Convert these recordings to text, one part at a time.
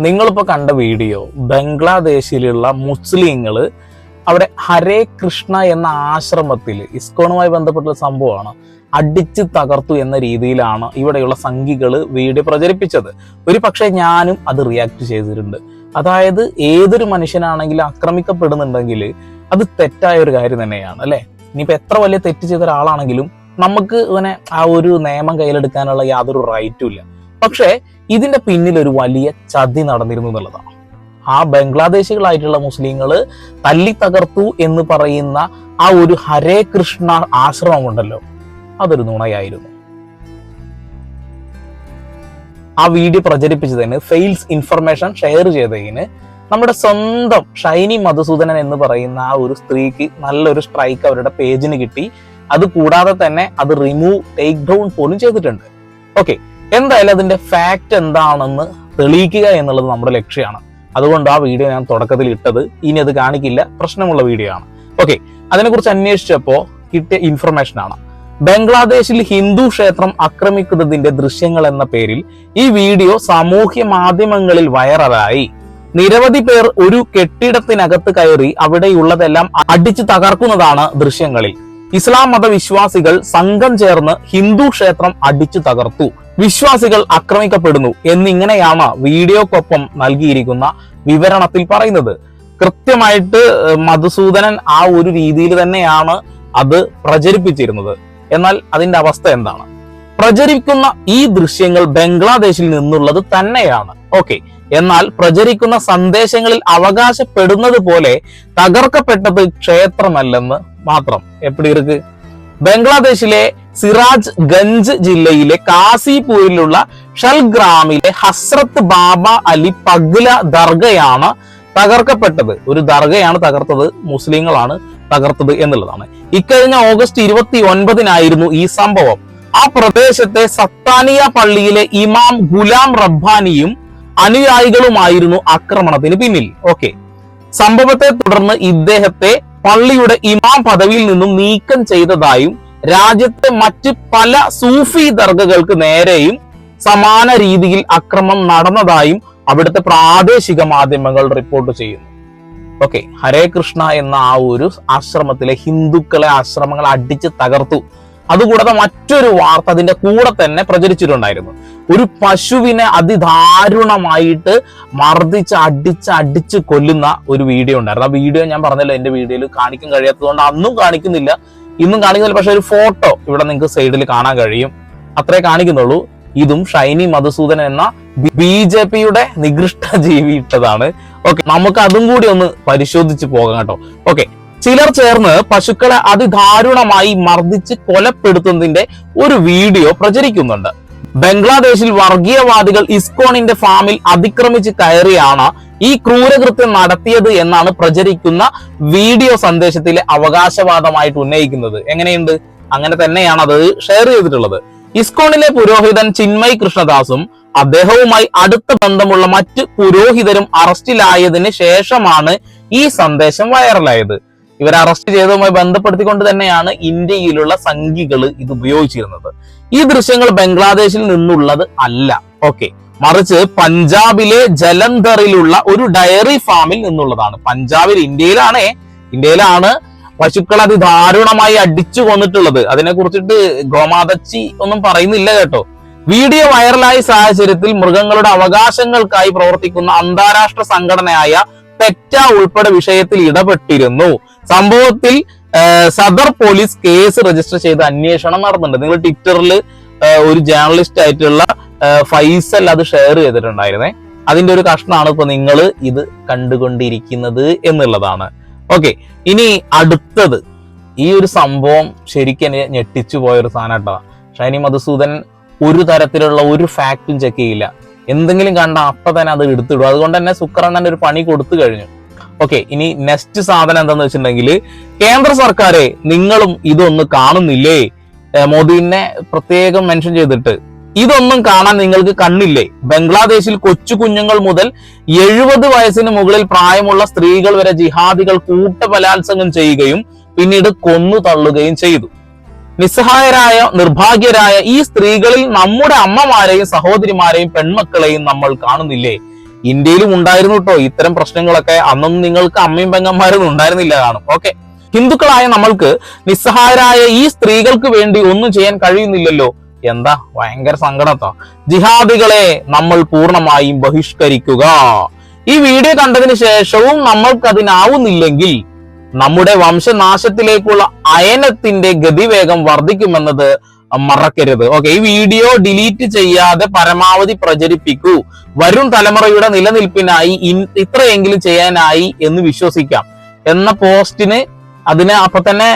നിങ്ങളിപ്പോൾ കണ്ട വീഡിയോ ബംഗ്ലാദേശിലുള്ള മുസ്ലിങ്ങൾ അവിടെ ഹരേ കൃഷ്ണ എന്ന ആശ്രമത്തിൽ ഇസ്കോണുമായി ബന്ധപ്പെട്ട സംഭവമാണ്. അടിച്ച് തകർത്തു എന്ന രീതിയിലാണ് ഇവിടെയുള്ള സംഘികൾ വീഡിയോ പ്രചരിപ്പിച്ചത്. ഒരു പക്ഷേ ഞാനും അത് റിയാക്ട് ചെയ്തിട്ടുണ്ട്. അതായത് ഏതൊരു മനുഷ്യനാണെങ്കിലും ആക്രമിക്കപ്പെടുന്നുണ്ടെങ്കിൽ അത് തെറ്റായ ഒരു കാര്യം തന്നെയാണ് അല്ലെ? ഇനിയിപ്പോൾ എത്ര വലിയ തെറ്റ് ചെയ്ത ഒരാളാണെങ്കിലും നമുക്ക് ഇങ്ങനെ ആ ഒരു നിയമം കയ്യിലെടുക്കാനുള്ള യാതൊരു റൈറ്റും ഇല്ല. പക്ഷേ ഇതിന്റെ പിന്നിൽ ഒരു വലിയ ചതി നടന്നിരുന്നു എന്നുള്ളതാണ്. ആ ബംഗ്ലാദേശികളായിട്ടുള്ള മുസ്ലിങ്ങൾ തല്ലി തകർത്തു എന്ന് പറയുന്ന ആ ഒരു ഹരേ കൃഷ്ണ ആശ്രമം ഉണ്ടല്ലോ അതൊരു നുണയായിരുന്നു. ആ വീഡിയോ പ്രചരിപ്പിച്ചതിന് ഫെയിൽസ് ഇൻഫർമേഷൻ ഷെയർ ചെയ്തതിന് നമ്മുടെ സ്വന്തം ഷൈനി മധുസൂദനൻ എന്ന് പറയുന്ന ആ ഒരു സ്ത്രീക്ക് നല്ലൊരു സ്ട്രൈക്ക് അവരുടെ പേജിന് കിട്ടി. അത് കൂടാതെ തന്നെ അത് റിമൂവ് ടേക്ക് ഡൗൺ പോലും ചെയ്തിട്ടുണ്ട്. ഓക്കെ എന്തായാലും അതിന്റെ ഫാക്റ്റ് എന്താണെന്ന് തെളിയിക്കുക എന്നുള്ളത് നമ്മുടെ ലക്ഷ്യമാണ്. അതുകൊണ്ട് ആ വീഡിയോ ഞാൻ തുടക്കത്തിൽ ഇട്ടത്. ഇനി അത് കാണിക്കില്ല. പ്രശ്നമുള്ള വീഡിയോ ആണ്. ഓക്കെ അതിനെക്കുറിച്ച് അന്വേഷിച്ചപ്പോൾ കിട്ടിയ ഇൻഫർമേഷൻ ആണ്. ബംഗ്ലാദേശിൽ ഹിന്ദു ക്ഷേത്രം ആക്രമിക്കുന്നതിന്റെ ദൃശ്യങ്ങൾ എന്ന പേരിൽ ഈ വീഡിയോ സാമൂഹ്യ മാധ്യമങ്ങളിൽ വൈറലായി നിരവധി പേർ ഒരു കെട്ടിടത്തിനകത്ത് കയറി അവിടെയുള്ളതെല്ലാം അടിച്ചു തകർക്കുന്നതാണ് ദൃശ്യങ്ങളിൽ. ഇസ്ലാം മതവിശ്വാസികൾ സംഘം ചേർന്ന് ഹിന്ദു ക്ഷേത്രം അടിച്ചു തകർത്തു. വിശ്വാസികൾ ആക്രമിക്കപ്പെടുന്നു എന്നിങ്ങനെയാണ് വീഡിയോക്കൊപ്പം നൽകിയിരിക്കുന്ന വിവരണത്തിൽ പറയുന്നത്. കൃത്യമായിട്ട് മധുസൂദനൻ ആ ഒരു രീതിയിൽ തന്നെയാണ് അത് പ്രചരിപ്പിച്ചിരുന്നത്. എന്നാൽ അതിന്റെ അവസ്ഥ എന്താണ്? പ്രചരിക്കുന്ന ഈ ദൃശ്യങ്ങൾ ബംഗ്ലാദേശിൽ നിന്നുള്ളത് തന്നെയാണ്. ഓക്കെ. എന്നാൽ പ്രചരിക്കുന്ന സന്ദേശങ്ങളിൽ അവകാശപ്പെടുന്നത് പോലെ തകർക്കപ്പെട്ടത് ക്ഷേത്രമല്ലെന്ന് മാത്രം. എപ്പിടി ഇருக்கு ബംഗ്ലാദേശിലെ സിറാജ് ഗഞ്ച് ജില്ലയിലെ കാസിപൂരിലുള്ള ഷൽഗ്രാമിലെ ഹസ്രത്ത് ബാബ അലി പഗ്ല ദർഗയാണ് തകർക്കപ്പെട്ടത്. ഒരു ദർഗയാണ് തകർത്തത് മുസ്ലിങ്ങളാണ് തകർത്തത് എന്നുള്ളതാണ്. ഇക്കഴിഞ്ഞ ഓഗസ്റ്റ് ഇരുപത്തി ഒൻപതിനായിരുന്നു ഈ സംഭവം. ആ പ്രദേശത്തെ സത്താനിയ പള്ളിയിലെ ഇമാം ഗുലാം റബ്ബാനിയും അനുയായികളുമായിരുന്നു ആക്രമണത്തിന് പിന്നിൽ. ഓക്കെ. സംഭവത്തെ തുടർന്ന് ഇദ്ദേഹത്തെ പള്ളിയുടെ ഇമാം പദവിയിൽ നിന്നും നീക്കം ചെയ്തതായും രാജ്യത്തെ മറ്റ് പല സൂഫി ദർഗകൾക്ക് നേരെയും സമാന രീതിയിൽ അക്രമം നടന്നതായും അവിടുത്തെ പ്രാദേശിക മാധ്യമങ്ങൾ റിപ്പോർട്ട് ചെയ്യുന്നു. ഓക്കെ ഹരേ കൃഷ്ണ എന്ന ആ ഒരു ആശ്രമത്തിലെ ഹിന്ദുക്കളെ ആശ്രമങ്ങൾ അടിച്ച് തകർത്തു. അതുകൂടാതെ മറ്റൊരു വാർത്ത അതിന്റെ കൂടെ തന്നെ പ്രചരിച്ചിട്ടുണ്ടായിരുന്നു. ഒരു പശുവിനെ അതിദാരുണമായിട്ട് മർദ്ദിച്ച് അടിച്ച് അടിച്ച് കൊല്ലുന്ന ഒരു വീഡിയോ ഉണ്ടായിരുന്നു. ആ വീഡിയോ ഞാൻ പറഞ്ഞല്ലോ എന്റെ വീഡിയോയിൽ കാണിക്കാൻ കഴിയാത്തതുകൊണ്ട് അന്നും കാണിക്കുന്നില്ല. ഇന്നും കാണിക്കുന്നില്ല. പക്ഷെ ഒരു ഫോട്ടോ ഇവിടെ നിങ്ങൾക്ക് സൈഡിൽ കാണാൻ കഴിയും. അത്രേ കാണിക്കുന്നുള്ളൂ. ഇതും ഷൈനി മധുസൂദനൻ എന്ന ബി ജെ പിയുടെ നികൃഷ്ട ജീവി ഇട്ടതാണ്. ഓക്കെ നമുക്ക് അതും കൂടി ഒന്ന് പരിശോധിച്ച് പോകാം കേട്ടോ. ഓക്കെ ചിലർ ചേർന്ന് പശുക്കളെ അതിദാരുണമായി മർദ്ദിച്ച് കൊലപ്പെടുത്തുന്നതിന്റെ ഒരു വീഡിയോ പ്രചരിക്കുന്നുണ്ട്. ബംഗ്ലാദേശിൽ വർഗീയവാദികൾ ഇസ്കോണിന്റെ ഫാമിൽ അതിക്രമിച്ച് കയറിയാണ് ഈ ക്രൂരകൃത്യം നടത്തിയത് എന്നാണ് പ്രചരിക്കുന്ന വീഡിയോ സന്ദേശത്തിലെ അവകാശവാദമായിട്ട് ഉന്നയിക്കുന്നത്. എങ്ങനെയുണ്ട്? അങ്ങനെ തന്നെയാണ് അത് ഷെയർ ചെയ്തിട്ടുള്ളത്. ഇസ്കോണിലെ പുരോഹിതൻ ചിന്മയ് കൃഷ്ണദാസും അദ്ദേഹവുമായി അടുത്ത ബന്ധമുള്ള മറ്റ് പുരോഹിതരും അറസ്റ്റിലായതിന് ശേഷമാണ് ഈ സന്ദേശം വൈറലായത് ഇവരെ അറസ്റ്റ് ചെയ്തതുമായി ബന്ധപ്പെടുത്തിക്കൊണ്ട് തന്നെയാണ് ഇന്ത്യയിലുള്ള സംഘികൾ ഇത് ഉപയോഗിച്ചിരുന്നത്. ഈ ദൃശ്യങ്ങൾ ബംഗ്ലാദേശിൽ നിന്നുള്ളത് അല്ല. ഓക്കെ മറിച്ച് പഞ്ചാബിലെ ജലന്ധറിലുള്ള ഒരു ഡയറി ഫാമിൽ നിന്നുള്ളതാണ്. പഞ്ചാബിൽ ഇന്ത്യയിലാണേ ഇന്ത്യയിലാണ് പശുക്കൾ അതിദാരുണമായി അടിച്ചു കൊന്നിട്ടുള്ളത്. അതിനെ കുറിച്ചിട്ട് ഗോമാതച്ചി ഒന്നും പറയുന്നില്ല കേട്ടോ. വീഡിയോ വൈറലായ സാഹചര്യത്തിൽ മൃഗങ്ങളുടെ അവകാശങ്ങൾക്കായി പ്രവർത്തിക്കുന്ന അന്താരാഷ്ട്ര സംഘടനയായ പെറ്റ ഉൾപ്പെടെ വിഷയത്തിൽ ഇടപെട്ടിരുന്നു. സംഭവത്തിൽ സദർ പോലീസ് കേസ് രജിസ്റ്റർ ചെയ്ത് അന്വേഷണം നടന്നുണ്ട് നിങ്ങൾ ട്വിറ്ററിൽ ഒരു ജേർണലിസ്റ്റ് ആയിട്ടുള്ള ഫൈസൽ അത് ഷെയർ ചെയ്തിട്ടുണ്ടായിരുന്നേ. അതിന്റെ ഒരു കഷ്ണമാണ് ഇപ്പൊ നിങ്ങൾ ഇത് കണ്ടുകൊണ്ടിരിക്കുന്നത് എന്നുള്ളതാണ്. ഓക്കെ ഇനി അടുത്തത്. ഈ ഒരു സംഭവം ശരിക്കും ഞെട്ടിച്ചു പോയ ഒരു സാധനം ഷൈനി മധുസൂദൻ ഒരു തരത്തിലുള്ള ഒരു ഫാക്റ്റും ചെക്ക് ചെയ്യില്ല. എന്തെങ്കിലും കണ്ട അപ്പൊ തന്നെ അത് എടുത്തിടും. അതുകൊണ്ട് തന്നെ സുക്കറണ്ണന്റെ ഒരു പണി കൊടുത്തു കഴിഞ്ഞു. ഓക്കെ ഇനി നെക്സ്റ്റ് സാധനം എന്താന്ന് വെച്ചിട്ടുണ്ടെങ്കിൽ കേന്ദ്ര സർക്കാരെ നിങ്ങളും ഇതൊന്നും കാണുന്നില്ലേ? മോദിനെ പ്രത്യേകം മെൻഷൻ ചെയ്തിട്ട്. ഇതൊന്നും കാണാൻ നിങ്ങൾക്ക് കണ്ണില്ലേ? ബംഗ്ലാദേശിൽ കൊച്ചു കുഞ്ഞുങ്ങൾ മുതൽ എഴുപത് വയസ്സിന് മുകളിൽ പ്രായമുള്ള സ്ത്രീകൾ വരെ ജിഹാദികൾ കൂട്ടബലാത്സംഗം ചെയ്യുകയും പിന്നീട് കൊന്നു തള്ളുകയും ചെയ്തു. നിസ്സഹായരായ നിർഭാഗ്യരായ ഈ സ്ത്രീകളിൽ നമ്മുടെ അമ്മമാരെയും സഹോദരിമാരെയും പെൺമക്കളെയും നമ്മൾ കാണുന്നില്ലേ? ഇന്ത്യയിലും ഉണ്ടായിരുന്നു കേട്ടോ ഇത്തരം പ്രശ്നങ്ങളൊക്കെ. അന്നും നിങ്ങൾക്ക് അമ്മയും പെങ്ങന്മാരൊന്നും ഉണ്ടായിരുന്നില്ല കാണും. ഓക്കെ. ഹിന്ദുക്കളായ നമ്മൾക്ക് നിസ്സഹായരായ ഈ സ്ത്രീകൾക്ക് വേണ്ടി ഒന്നും ചെയ്യാൻ കഴിയുന്നില്ലല്ലോ. എന്താ? ഭയങ്കര സങ്കടത്തോ ജിഹാദികളെ നമ്മൾ പൂർണമായും ബഹിഷ്കരിക്കുക. ഈ വീഡിയോ കണ്ടതിന് ശേഷവും നമ്മൾക്ക് അതിനാവുന്നില്ലെങ്കിൽ നമ്മുടെ വംശനാശത്തിലേക്കുള്ള അയനത്തിന്റെ ഗതിവേഗം വർദ്ധിക്കുമെന്നത് മറക്കരുത്. ഓക്കെ ഈ വീഡിയോ ഡിലീറ്റ് ചെയ്യാതെ പരമാവധി പ്രചരിപ്പിക്കൂ. വരും തലമുറയുടെ നിലനിൽപ്പിനായി ഇത്രയെങ്കിലും ചെയ്യാനായി എന്ന് വിശ്വസിക്കാം. എന്ന പോസ്റ്റിന് അതിന് അപ്പൊ തന്നെ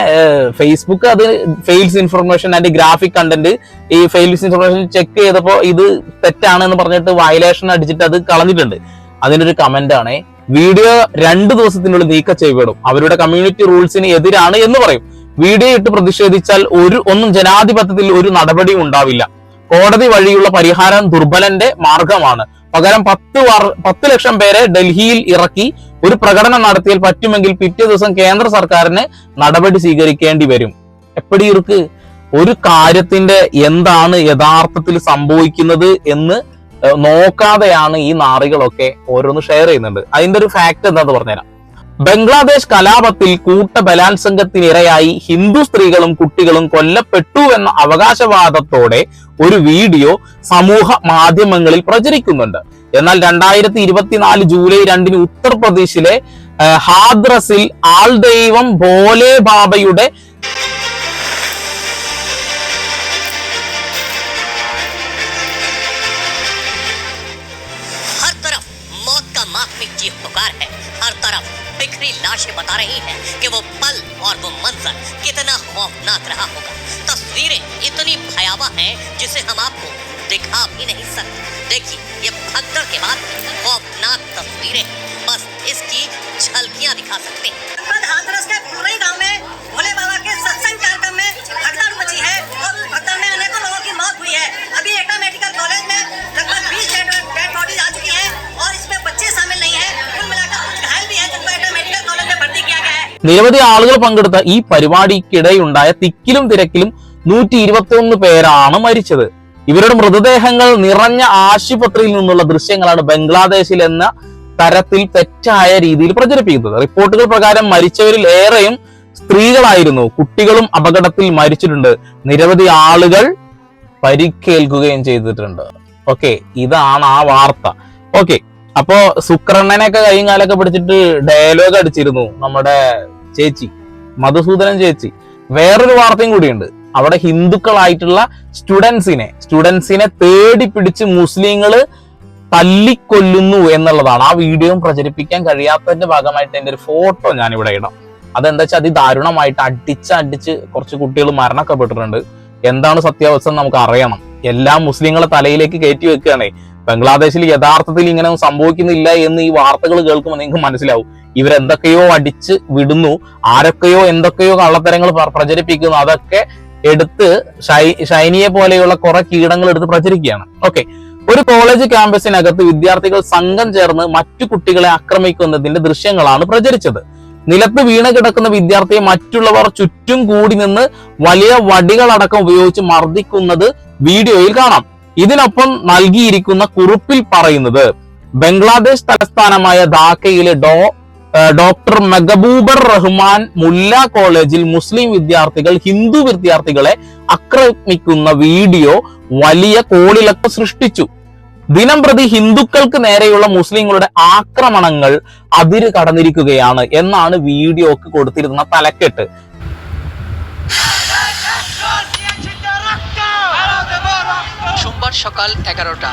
ഫേസ്ബുക്ക് അത് false information and graphic content ഈ ഫെയിൽസ് ഇൻഫർമേഷൻ ചെക്ക് ചെയ്തപ്പോൾ ഇത് തെറ്റാണ് എന്ന് പറഞ്ഞിട്ട് വയലേഷൻ അടിച്ചിട്ട് അത് കളഞ്ഞിട്ടുണ്ട്. അതിനൊരു കമന്റ് ആണ്. വീഡിയോ രണ്ട് ദിവസത്തിനുള്ളിൽ നീക്കം ചെയ്യപ്പെടും. അവരുടെ കമ്മ്യൂണിറ്റി റൂൾസിന് എതിരാണ് എന്ന് പറയും. വീഡിയോ ഇട്ട് പ്രതിഷേധിച്ചാൽ ഒരു ഒന്നും ജനാധിപത്യത്തിൽ ഒരു നടപടിയും ഉണ്ടാവില്ല. കോടതി വഴിയുള്ള പരിഹാരം ദുർബലന്റെ മാർഗമാണ്. പകരം പത്ത് പത്ത് ലക്ഷം പേരെ ഡൽഹിയിൽ ഇറക്കി ഒരു പ്രകടനം നടത്തിയാൽ പറ്റുമെങ്കിൽ പിറ്റേ ദിവസം കേന്ദ്ര സർക്കാരിന് നടപടി സ്വീകരിക്കേണ്ടി വരും. എപ്പടി ഇറുക്ക് ഒരു കാര്യത്തിന്റെ എന്താണ് യഥാർത്ഥത്തിൽ സംഭവിക്കുന്നത് എന്ന് നോക്കാതെയാണ് ഈ നാറികളൊക്കെ ഓരോന്ന് ഷെയർ ചെയ്യുന്നുണ്ട് അതിന്റെ ഒരു ഫാക്ട് എന്താന്ന് പറഞ്ഞുതരാം. ബംഗ്ലാദേശ് കലാപത്തിൽ കൂട്ട ബലാത്സംഗത്തിനിരയായി ഹിന്ദു സ്ത്രീകളും കുട്ടികളും കൊല്ലപ്പെട്ടു എന്ന അവകാശവാദത്തോടെ ഒരു വീഡിയോ സമൂഹ മാധ്യമങ്ങളിൽ പ്രചരിക്കുന്നുണ്ട്. എന്നാൽ രണ്ടായിരത്തി ഇരുപത്തിനാല് ജൂലൈ രണ്ടിന് ഉത്തർപ്രദേശിലെ ഹാദ്രസിൽ ആൾ ആൾദൈവം ഭോലെ ബാബയുടെ बता रही है कि वो पल और वो मंजर कितना खौफनाक रहा होगा। तस्वीरें इतनी भयावह हैं जिसे हम आपको दिखा भी नहीं सकते। देखिए, ये भगदड़ के बाद खौफनाक तस्वीरें बस इसकी झलकियाँ दिखा सकते हैं। हाथरस के पूरे गाँव में? നിരവധി ആളുകൾ പങ്കെടുത്ത ഈ പരിപാടിക്കിടെയുണ്ടായ തിക്കിലും തിരക്കിലും നൂറ്റി ഇരുപത്തിയൊന്ന് പേരാണ് മരിച്ചത്. ഇവരുടെ മൃതദേഹങ്ങൾ നിറഞ്ഞ ആശുപത്രിയിൽ നിന്നുള്ള ദൃശ്യങ്ങളാണ് ബംഗ്ലാദേശിൽ എന്ന തരത്തിൽ തെറ്റായ രീതിയിൽ പ്രചരിപ്പിക്കുന്നത്. റിപ്പോർട്ടുകൾ പ്രകാരം മരിച്ചവരിൽ ഏറെയും സ്ത്രീകളായിരുന്നു. കുട്ടികളും അപകടത്തിൽ മരിച്ചിട്ടുണ്ട്. നിരവധി ആളുകൾ പരിക്കേൽക്കുകയും ചെയ്തിട്ടുണ്ട്. ഓക്കെ ഇതാണ് ആ വാർത്ത. ഓക്കെ അപ്പോ സുക്രണ്ണനെയൊക്കെ കൈയും കാലൊക്കെ പിടിച്ചിട്ട് ഡയലോഗ് അടിച്ചിരുന്നു നമ്മുടെ ചേച്ചി മധുസൂദനൻ ചേച്ചി. വേറൊരു വാർത്തയും കൂടിയുണ്ട്. അവിടെ ഹിന്ദുക്കളായിട്ടുള്ള സ്റ്റുഡൻസിനെ സ്റ്റുഡൻസിനെ തേടി പിടിച്ച് മുസ്ലിങ്ങൾ തല്ലിക്കൊല്ലുന്നു എന്നുള്ളതാണ്. ആ വീഡിയോയും പ്രചരിപ്പിക്കാൻ കഴിയാത്തതിന്റെ ഭാഗമായിട്ട് എന്റെ ഒരു ഫോട്ടോ ഞാൻ ഇവിടെ ഇടാം. അതെന്താ വെച്ചാൽ അതിദാരുണമായിട്ട് അടിച്ച് അടിച്ച് കുറച്ച് കുട്ടികൾ മരണപ്പെട്ടിട്ടുണ്ട് എന്താണ് സത്യാവസ്ഥ നമുക്ക് അറിയണം. എല്ലാ മുസ്ലിങ്ങളെ തലയിലേക്ക് കയറ്റി വെക്കുകയാണേ. ബംഗ്ലാദേശിൽ യഥാർത്ഥത്തിൽ ഇങ്ങനെ സംഭവിക്കുന്നില്ല എന്ന് ഈ വാർത്തകൾ കേൾക്കുമ്പോൾ നിങ്ങൾക്ക് മനസ്സിലാവും. ഇവരെന്തൊക്കെയോ അടിച്ച് വിടുന്നു ആരൊക്കെയോ എന്തൊക്കെയോ കള്ളത്തരങ്ങൾ പ്രചരിപ്പിക്കുന്നു അതൊക്കെ എടുത്ത് ഷൈനിയെ പോലെയുള്ള കുറെ കീടങ്ങൾ എടുത്ത് പ്രചരിക്കുകയാണ്. ഓക്കെ ഒരു കോളേജ് ക്യാമ്പസിനകത്ത് വിദ്യാർത്ഥികൾ സംഘം ചേർന്ന് മറ്റു കുട്ടികളെ ആക്രമിക്കുന്നതിന്റെ ദൃശ്യങ്ങളാണ് പ്രചരിച്ചത്. നിലത്ത് വീണ് കിടക്കുന്ന വിദ്യാർത്ഥിയെ മറ്റുള്ളവർ ചുറ്റും കൂടി നിന്ന് വലിയ വടികളടക്കം ഉപയോഗിച്ച് മർദ്ദിക്കുന്നത് വീഡിയോയിൽ കാണാം. ഇതിനൊപ്പം നൽകിയിരിക്കുന്ന കുറിപ്പിൽ പറയുന്നത് ബംഗ്ലാദേശ് തലസ്ഥാനമായ ധാക്കയിലെ ഡോ ഡോക്ടർ മെഹബൂബർ റഹ്മാൻ മുല്ല കോളേജിൽ മുസ്ലിം വിദ്യാർത്ഥികൾ ഹിന്ദു വിദ്യാർത്ഥികളെ ആക്രമിക്കുന്ന വീഡിയോ വലിയ കോളിളക്കം സൃഷ്ടിച്ചു. ദിനം പ്രതി ഹിന്ദുക്കൾക്ക് നേരെയുള്ള മുസ്ലിങ്ങളുടെ ആക്രമണങ്ങൾ അതിര് കടന്നിരിക്കുകയാണ് എന്നാണ് വീഡിയോക്ക് കൊടുത്തിരുന്ന തലക്കെട്ട്. সোমবার সকাল এগারোটা।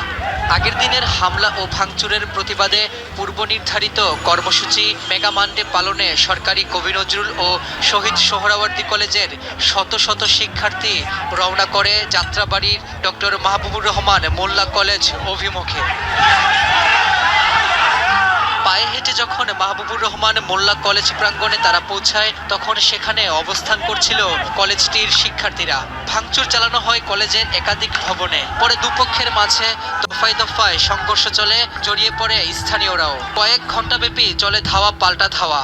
আগের দিনের হামলা ও ভাঙচুরের প্রতিবাদে পূর্ব নির্ধারিত কর্মসূচি মেগামান্ডে পালনে সরকারি কবি নজরুল ও শহীদ সোহরাওয়ার্দী কলেজের শত শত শিক্ষার্থী রওনা করে যাত্রাবাড়ির ডক্টর মাহবুবুর রহমান মোল্লা কলেজ অভিমুখে। পায়ে হেঁটে যখন মাহবুবুর রহমান মোল্লা কলেজ প্রাঙ্গণে তারা পৌঁছায়, তখন সেখানে অবস্থান করছিল কলেজটির শিক্ষার্থীরা। ভাঙচুর চালানো হয় কলেজের একাধিক ভবনে। পরে দুপক্ষের মাঝে দফায় দফায় সংঘর্ষ চলে, জড়িয়ে পড়ে স্থানীয়রাও। কয়েক ঘণ্টা ব্যাপী চলে ধাওয়া, পাল্টা ধাওয়া।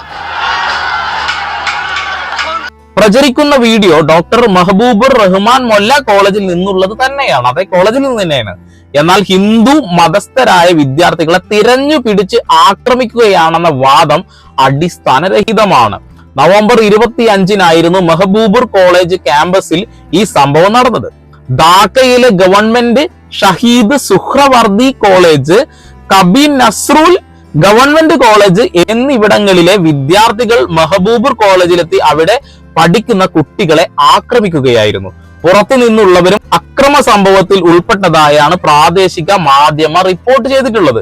പ്രചരിക്കുന്ന വീഡിയോ ഡോക്ടർ മെഹബൂബുർ റഹ്മാൻ മൊല്ല കോളേജിൽ നിന്നുള്ളത് തന്നെയാണ്. അതേ കോളേജിൽ നിന്ന് തന്നെയാണ്. എന്നാൽ ഹിന്ദു മതസ്ഥരായ വിദ്യാർത്ഥികളെ തിരഞ്ഞു പിടിച്ച് ആക്രമിക്കുകയാണെന്ന വാദം അടിസ്ഥാനരഹിതമാണ്. നവംബർ ഇരുപത്തി അഞ്ചിനായിരുന്നു മെഹബൂബുർ കോളേജ് ക്യാമ്പസിൽ ഈ സംഭവം നടന്നത്. ധാക്കയിലെ government Shaheed Suhrawardy college Kabi Nazrul government college എന്നിവിടങ്ങളിലെ വിദ്യാർത്ഥികൾ മെഹബൂബുർ കോളേജിലെത്തി അവിടെ പഠിക്കുന്ന കുട്ടികളെ ആക്രമിക്കുകയായിരുന്നു. പുറത്തു നിന്നുള്ളവരും അക്രമ സംഭവത്തിൽ ഉൾപ്പെട്ടതായാണ് പ്രാദേശിക മാധ്യമ റിപ്പോർട്ട് ചെയ്തിട്ടുള്ളത്.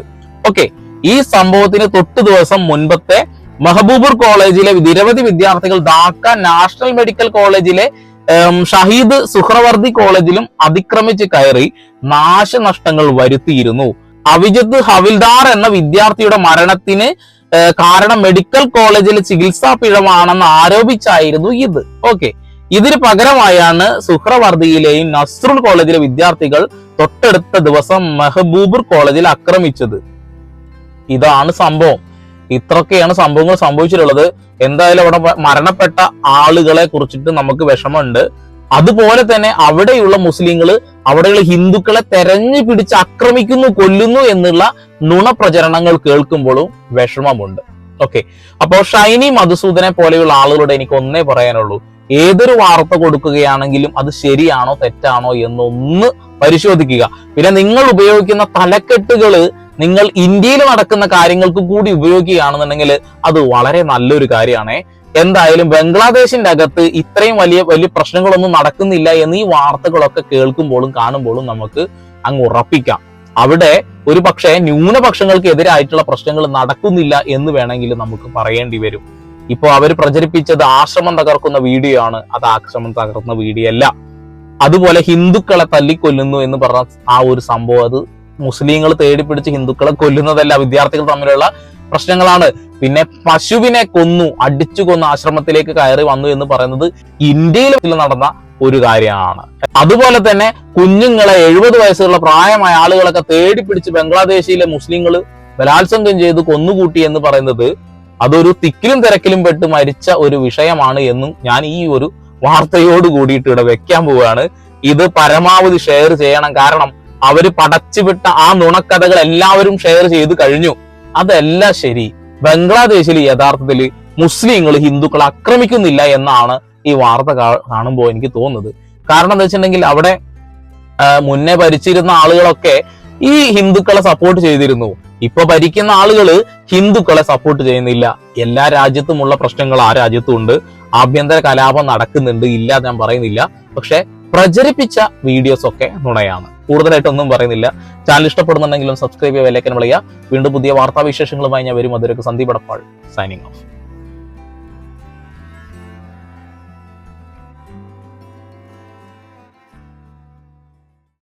ഓക്കെ ഈ സംഭവത്തിന് തൊട്ടു ദിവസം മുൻപത്തെ മെഹബൂബുർ കോളേജിലെ നിരവധി വിദ്യാർത്ഥികൾ ധാക്ക നാഷണൽ മെഡിക്കൽ കോളേജിലെ ഷഹീദ് സുഹ്രവർദി കോളേജിലും അതിക്രമിച്ച് കയറി നാശനഷ്ടങ്ങൾ വരുത്തിയിരുന്നു. അവിജിത്ത് ഹവിൽദാർ എന്ന വിദ്യാർത്ഥിയുടെ മരണത്തിന് കാരണം മെഡിക്കൽ കോളേജിൽ ചികിത്സാ പിഴവാണെന്ന് ആരോപിച്ചായിരുന്നു ഇത്. ഓക്കെ. ഇതിന് പകരമായാണ് സുഹ്രവർദിയിലെയും നസ്രുൽ കോളേജിലെ വിദ്യാർത്ഥികൾ തൊട്ടടുത്ത ദിവസം മെഹബൂബുർ കോളേജിൽ ആക്രമിച്ചത്. ഇതാണ് സംഭവം. ഇത്രയൊക്കെയാണ് സംഭവങ്ങൾ സംഭവിച്ചിട്ടുള്ളത്. എന്തായാലും അവിടെ മരണപ്പെട്ട ആളുകളെ കുറിച്ചിട്ട് നമുക്ക് വിഷമമുണ്ട്. അതുപോലെ തന്നെ അവിടെയുള്ള മുസ്ലിങ്ങൾ അവിടെയുള്ള ഹിന്ദുക്കളെ തെരഞ്ഞു പിടിച്ച് ആക്രമിക്കുന്നു കൊല്ലുന്നു എന്നുള്ള നുണപ്രചരണങ്ങൾ കേൾക്കുമ്പോഴും വിഷമമുണ്ട്. ഓക്കെ അപ്പോൾ ഷൈനി മധുസൂദനെ പോലെയുള്ള ആളുകളോട് എനിക്ക് ഒന്നേ പറയാനുള്ളൂ. ഏതൊരു വാർത്ത കൊടുക്കുകയാണെങ്കിലും അത് ശരിയാണോ തെറ്റാണോ എന്നൊന്ന് പരിശോധിക്കുക. പിന്നെ നിങ്ങൾ ഉപയോഗിക്കുന്ന തലക്കെട്ടുകൾ നിങ്ങൾ ഇന്ത്യയിൽ നടക്കുന്ന കാര്യങ്ങൾക്ക് കൂടി ഉപയോഗിക്കുകയാണെന്നുണ്ടെങ്കിൽ അത് വളരെ നല്ലൊരു കാര്യമാണ്. എന്തായാലും ബംഗ്ലാദേശിന്റെ അകത്ത് ഇത്രയും വലിയ വലിയ പ്രശ്നങ്ങളൊന്നും നടക്കുന്നില്ല എന്ന് ഈ വാർത്തകളൊക്കെ കേൾക്കുമ്പോഴും കാണുമ്പോഴും നമുക്ക് അങ്ങ് ഉറപ്പിക്കാം. അവിടെ ഒരു പക്ഷേ ന്യൂനപക്ഷങ്ങൾക്ക് എതിരായിട്ടുള്ള പ്രശ്നങ്ങൾ നടക്കുന്നില്ല എന്ന് വേണമെങ്കിൽ നമുക്ക് പറയേണ്ടി വരും. ഇപ്പോ അവർ പ്രചരിപ്പിച്ചത് ആശ്രമം തകർക്കുന്ന വീഡിയോ ആണ്. അത് ആശ്രമം തകർക്കുന്ന വീഡിയോ അല്ല. അതുപോലെ ഹിന്ദുക്കളെ തല്ലിക്കൊല്ലുന്നു എന്ന് പറഞ്ഞ ആ ഒരു സംഭവം അത് മുസ്ലിങ്ങൾ തേടിപ്പിടിച്ച് ഹിന്ദുക്കളെ കൊല്ലുന്നതല്ല വിദ്യാർത്ഥികൾ തമ്മിലുള്ള പ്രശ്നങ്ങളാണ്. പിന്നെ പശുവിനെ കൊന്നു അടിച്ചു കൊന്നു ആശ്രമത്തിലേക്ക് കയറി വന്നു എന്ന് പറയുന്നത് ഇന്ത്യയിൽ നടന്ന ഒരു കാര്യമാണ്. അതുപോലെ തന്നെ കുഞ്ഞുങ്ങളെ എഴുപത് വയസ്സുള്ള പ്രായമായ ആളുകളൊക്കെ തേടി പിടിച്ച് ബംഗ്ലാദേശിലെ മുസ്ലിങ്ങൾ ബലാത്സംഗം ചെയ്ത് കൊന്നുകൂട്ടി എന്ന് പറയുന്നത് അതൊരു തിക്കിലും തിരക്കിലും പെട്ട് മരിച്ച ഒരു വിഷയമാണ് എന്നും ഞാൻ ഈ ഒരു വാർത്തയോട് കൂടിയിട്ട് ഇവിടെ വെക്കാൻ പോവുകയാണ്. ഇത് പരമാവധി ഷെയർ ചെയ്യണം. കാരണം അവർ പടച്ചുവിട്ട ആ നുണക്കഥകൾ എല്ലാവരും ഷെയർ ചെയ്ത് കഴിഞ്ഞു. അതല്ല ശരി. ബംഗ്ലാദേശിൽ യഥാർത്ഥത്തിൽ മുസ്ലിങ്ങൾ ഹിന്ദുക്കൾ ആക്രമിക്കുന്നില്ല എന്നാണ് ഈ വാർത്ത കാണുമ്പോൾ എനിക്ക് തോന്നുന്നത്. കാരണം എന്താ വെച്ചിട്ടുണ്ടെങ്കിൽ അവിടെ മുന്നേ ഭരിച്ചിരുന്ന ആളുകളൊക്കെ ഈ ഹിന്ദുക്കളെ സപ്പോർട്ട് ചെയ്തിരുന്നു. ഇപ്പൊ ഭരിക്കുന്ന ആളുകൾ ഹിന്ദുക്കളെ സപ്പോർട്ട് ചെയ്യുന്നില്ല. എല്ലാ രാജ്യത്തുമുള്ള പ്രശ്നങ്ങൾ ആ രാജ്യത്തും ഉണ്ട് ആഭ്യന്തര കലാപം നടക്കുന്നുണ്ട്. ഇല്ല ഞാൻ പറയുന്നില്ല. പക്ഷെ പ്രചരിപ്പിച്ച വീഡിയോസ് ഒക്കെ നുണയാണ്. കൂടുതലായിട്ടൊന്നും പറയുന്നില്ല. ചാനൽ ഇഷ്ടപ്പെടുന്നുണ്ടെങ്കിലും സബ്സ്ക്രൈബ് ചെയ്യുക വിലക്കൻ വിളിക്കുക വീണ്ടും പുതിയ വാർത്താവിശേഷങ്ങളുമായി ഞാൻ വരും. അതൊരു സന്ദീപ് എടപ്പാൾ സൈനിങ് ഓഫ്